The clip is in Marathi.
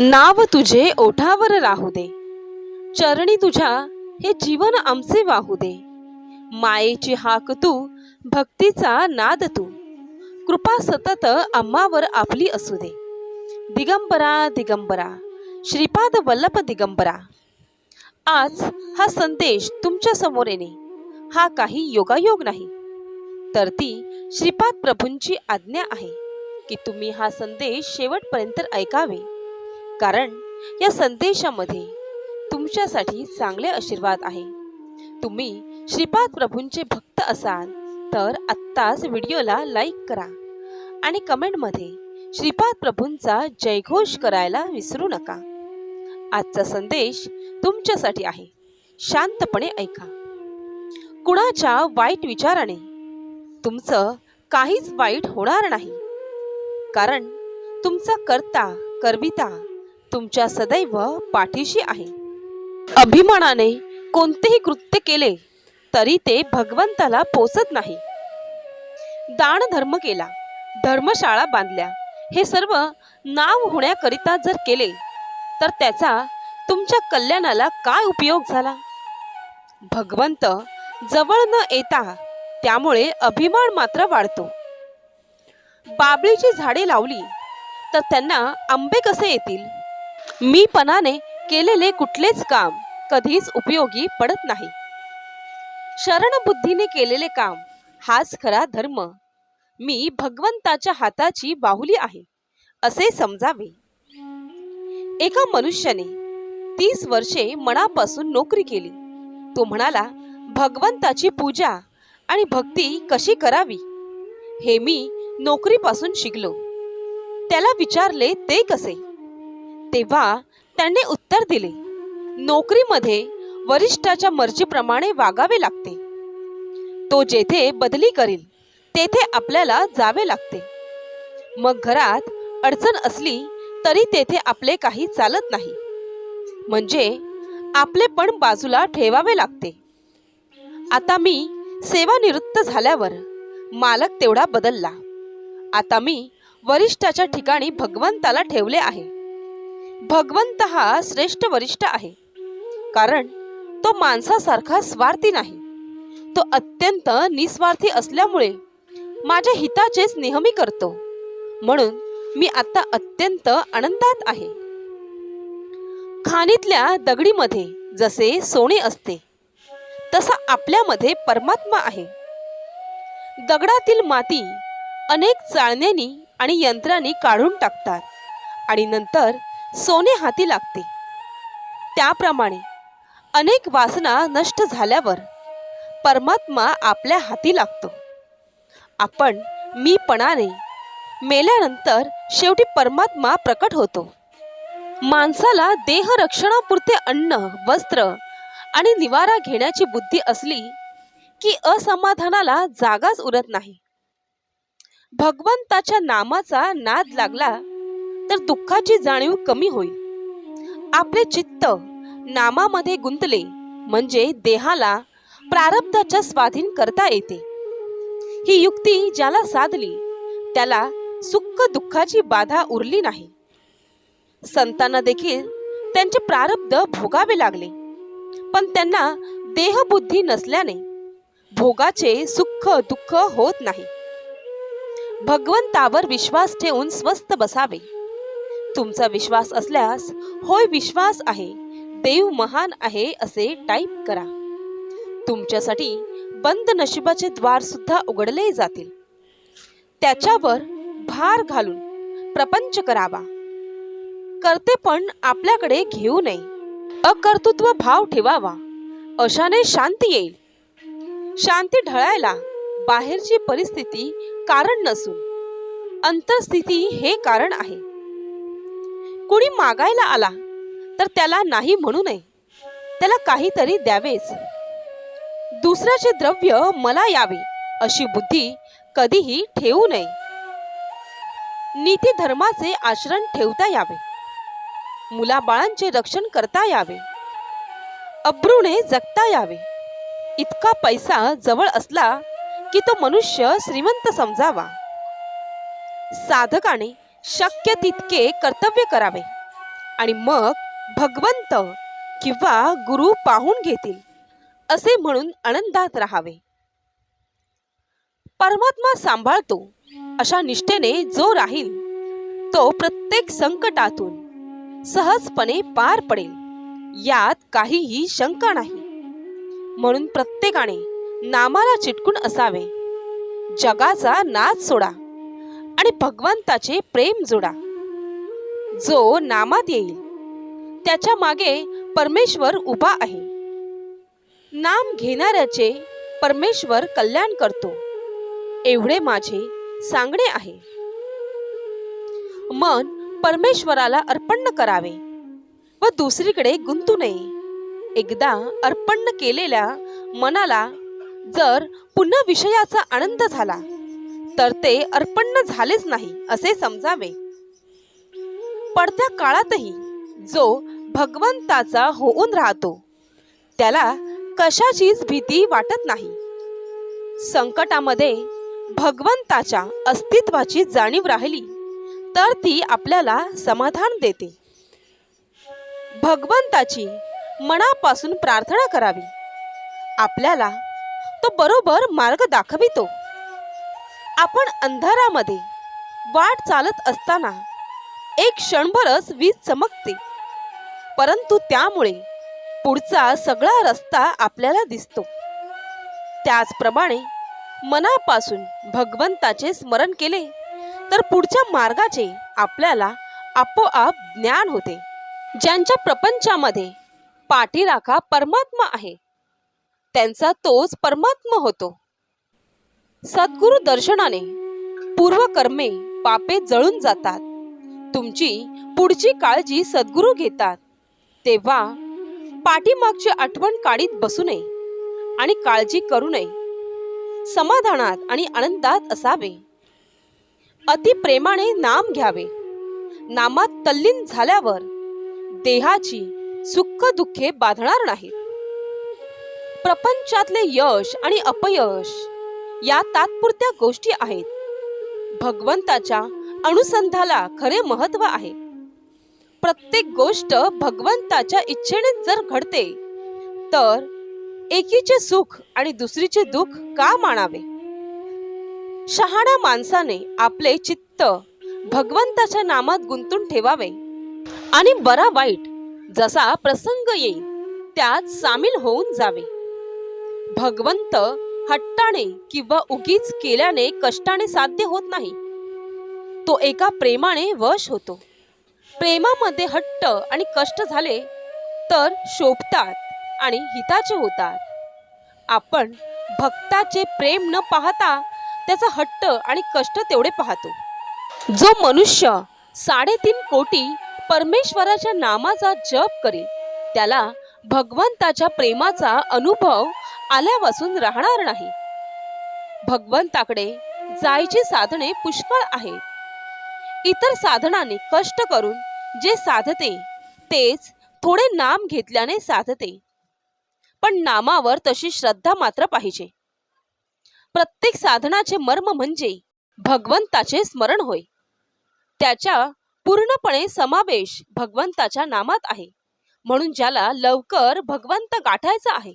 नाव तुझे ओठावर राहू दे. चरणी तुझ्या हे जीवन आमचे वाहू दे. मायेची हाक तू भक्तीचा नाद तू. कृपा सतत आम्हावर आपली असू दे. दिगंबरा दिगंबरा श्रीपाद वल्लभ दिगंबरा. आज हा संदेश तुमच्यासमोर येणे हा काही योगायोग नाही. तर ती श्रीपाद प्रभूंची आज्ञा आहे की तुम्ही हा संदेश शेवटपर्यंत ऐकावे. कारण या संदेशामध्ये तुमच्यासाठी चांगले आशीर्वाद आहे. तुम्ही श्रीपाद प्रभूंचे भक्त असाल तर आत्ताच व्हिडिओला लाईक करा आणि कमेंटमध्ये श्रीपाद प्रभूंचा जयघोष करायला विसरू नका. आजचा संदेश तुमच्यासाठी आहे. शांतपणे ऐका. कुणाच्या वाईट विचाराने तुमचं काहीच वाईट होणार नाही. कारण तुमचा कर्ता करविता तुमच्या सदैव पाठीशी आहे. अभिमानाने कोणतेही कृत्य केले तरी ते भगवंताला पोचत नाही. दान धर्म केला धर्मशाळा बांधल्या हे सर्व नाव होण्याकरिता जर केले तर त्याचा तुमच्या कल्याणाला काय उपयोग झाला? भगवंत जवळ न येता त्यामुळे अभिमान मात्र वाढतो. बाबळीची झाडे लावली तर त्यांना आंबे कसे येतील? मी पणाने केलेले कुठलेच काम कधीच उपयोगी पडत नाही. शरण बुद्धीने केलेले काम हाच खरा धर्म. मी भगवंताच्या हाताची बाहुली आहे असे समजावे. एका मनुष्याने तीस वर्षे मनापासून नोकरी केली. तो म्हणाला भगवंताची पूजा आणि भक्ती कशी करावी? हे मी नोकरीपासून शिकलो. त्याला विचारले ते कसे? तेव्हा त्यांनी उत्तर दिले नोकरीमध्ये वरिष्ठाच्या मर्जीप्रमाणे वागावे लागते. तो जेथे बदली करील तेथे आपल्याला जावे लागते. मग घरात अडचण असली तरी तेथे आपले काही चालत नाही. म्हणजे आपले पण बाजूला ठेवावे लागते. आता मी सेवानिवृत्त झाल्यावर मालक तेवढा बदलला. आता मी वरिष्ठाच्या ठिकाणी भगवंताला ठेवले आहे. भगवंत हा श्रेष्ठ वरिष्ठ आहे. कारण तो माणसासारखा स्वार्थी नाही. तो अत्यंत निस्वार्थी असल्यामुळे माझ्या हिताचेच नेहमी करतो. म्हणून मी आता अत्यंत आनंदात आहे. खाणीतल्या दगडीमध्ये जसे सोने असते तसा आपल्यामध्ये परमात्मा आहे. दगडातील माती अनेक चाळण्यांनी आणि यंत्रांनी काढून टाकतात आणि नंतर सोने हाती लागते. त्याप्रमाणे अनेक वासना नष्ट झाल्यावर परमात्मा आपल्या हाती लागतो. आपण मीपणाने मेल्यानंतर शेवटी परमात्मा प्रकट होतो. माणसाला देह रक्षणापुरते अन्न वस्त्र आणि निवारा घेण्याची बुद्धी असली की असमाधानाला जागाच उरत नाही. भगवंताच्या नामाचा नाद लागला तर दुःखाची जाणीव कमी होईल. आपले चित्त नामामध्ये गुंतले म्हणजे देहाला प्रारब्धाच्या स्वाधीन करता येते. ही युक्ती ज्याला साधली त्याला सुख दुःखाची बाधा उरली नाही. संतांना देखील त्यांचे प्रारब्ध भोगावे लागले. पण त्यांना देहबुद्धी नसल्याने भोगाचे सुख दुःख होत नाही. भगवंतावर विश्वास ठेवून स्वस्थ बसावे. तुमचा विश्वास असल्यास होय विश्वास आहे देव महान आहे असे टाईप करा. तुमच्यासाठी बंद नशिबाचे द्वार सुद्धा उघडले जातील. त्याच्यावर भार घालून प्रपंच करावा. करते पण आपल्याकडे घेऊ नये. अकर्तृत्व भाव ठेवावा. अशाने शांती येईल. शांती ढळायला बाहेरची परिस्थिती कारण नसून. अंतरस्थिती हे कारण आहे. कुणी मागायला आला तर त्याला नाही म्हणू नये. त्याला काहीतरी द्यावेच. दुसऱ्याचे द्रव्य मला यावे अशी बुद्धी कधीही ठेवू नये. नीती धर्माचे आचरण ठेवता यावे. मुलाबाळांचे रक्षण करता यावे. अब्रूने जगता यावे. इतका पैसा जवळ असला की तो मनुष्य श्रीमंत समजावा. साधकाने शक्य तितके कर्तव्य करावे. आणि मग भगवंत किंवा गुरु पाहून घेतील असे म्हणून आनंदात राहावे. परमात्मा सांभाळतो अशा निष्ठेने जो राहील तो प्रत्येक संकटातून सहजपणे पार पडेल यात काहीही शंका नाही. म्हणून प्रत्येकाने नामाला चिटकून असावे. जगाचा नाच सोडा. आणि भगवंताचे प्रेम जोडा. जो नामात येईल त्याच्यामागे परमेश्वर उभा आहे. नाम घेणाऱ्याचे परमेश्वर कल्याण करतो. एवढे माझे सांगणे आहे. मन परमेश्वराला अर्पण करावे व दुसरीकडे गुंतू नये. एकदा अर्पण केलेल्या मनाला जर पुन्हा विषयाचा आनंद झाला तर ते अर्पण झालेच नाही असे समजावे. पडत्या काळातही जो भगवंताचा होऊन राहतो त्याला कशाचीच भीती वाटत नाही. संकटामध्ये भगवंताच्या अस्तित्वाची जाणीव राहिली तर ती आपल्याला समाधान देते. भगवंताची मनापासून प्रार्थना करावी. आपल्याला तो बरोबर मार्ग दाखवितो. आपण अंधारामध्ये वाट चालत असताना एक क्षणभरच वीज चमकते. परंतु त्यामुळे पुढचा सगळा रस्ता आपल्याला दिसतो. त्याचप्रमाणे मनापासून भगवंताचे स्मरण केले तर पुढच्या मार्गाचे आपल्याला आपोआप ज्ञान होते. ज्यांच्या प्रपंचामध्ये पाठीराखा परमात्मा आहे त्यांचा तोच परमात्मा होतो. सद्गुरु दर्शनाने पूर्वकर्मे पापे जळून जातात. तुमची पुढची काळजी सद्गुरू घेतात. तेव्हा पाठीमागची आठवण काढीत बसू नये आणि काळजी करू नये. समाधानात आणि आनंदात असावे. अति प्रेमाने नाम घ्यावे. नामात तल्लीन झाल्यावर देहाची सुख दुःखे बाधणार नाहीत. प्रपंचातले यश आणि अपयश या तात्पुरत्या गोष्टी आहेत. भगवंताच्या अनुसंधाला खरे महत्त्व आहे. प्रत्येक गोष्ट भगवंताच्या इच्छेने जर घडते तर एकीचे सुख आणि दुसरीचे दुःख का मानावे? शहाणा माणसाने आपले चित्त भगवंताच्या नामात गुंतून ठेवावे आणि बरा वाईट जसा प्रसंग येईल त्यात सामील होऊन जावे. भगवंत हट्टाने किंवा उगीच केल्याने कष्टाने साध्य होत नाही. तो एका प्रेमाने वश होतो. प्रेमामध्ये हट्ट आणि कष्ट झाले तर शोभतात आणि हिताचे होतात. आपण भक्ताचे प्रेम न पाहता त्याचा हट्ट आणि कष्ट तेवढे पाहतो. जो मनुष्य साडेतीन कोटी परमेश्वराच्या नामाचा जप करेल त्याला भगवंताच्या प्रेमाचा अनुभव आल्यापासून राहणार नाही. भगवंताकडे जायची साधने पुष्कळ आहेत. इतर साधनाने कष्ट करून जे साधते तेच थोडे नाम घेतल्याने साधते. पण नामावर तशी श्रद्धा मात्र पाहिजे. प्रत्येक साधनाचे मर्म म्हणजे भगवंताचे स्मरण होय. त्याच्या पूर्णपणे समावेश भगवंताच्या नामात आहे. म्हणून ज्याला लवकर भगवंत गाठायचा आहे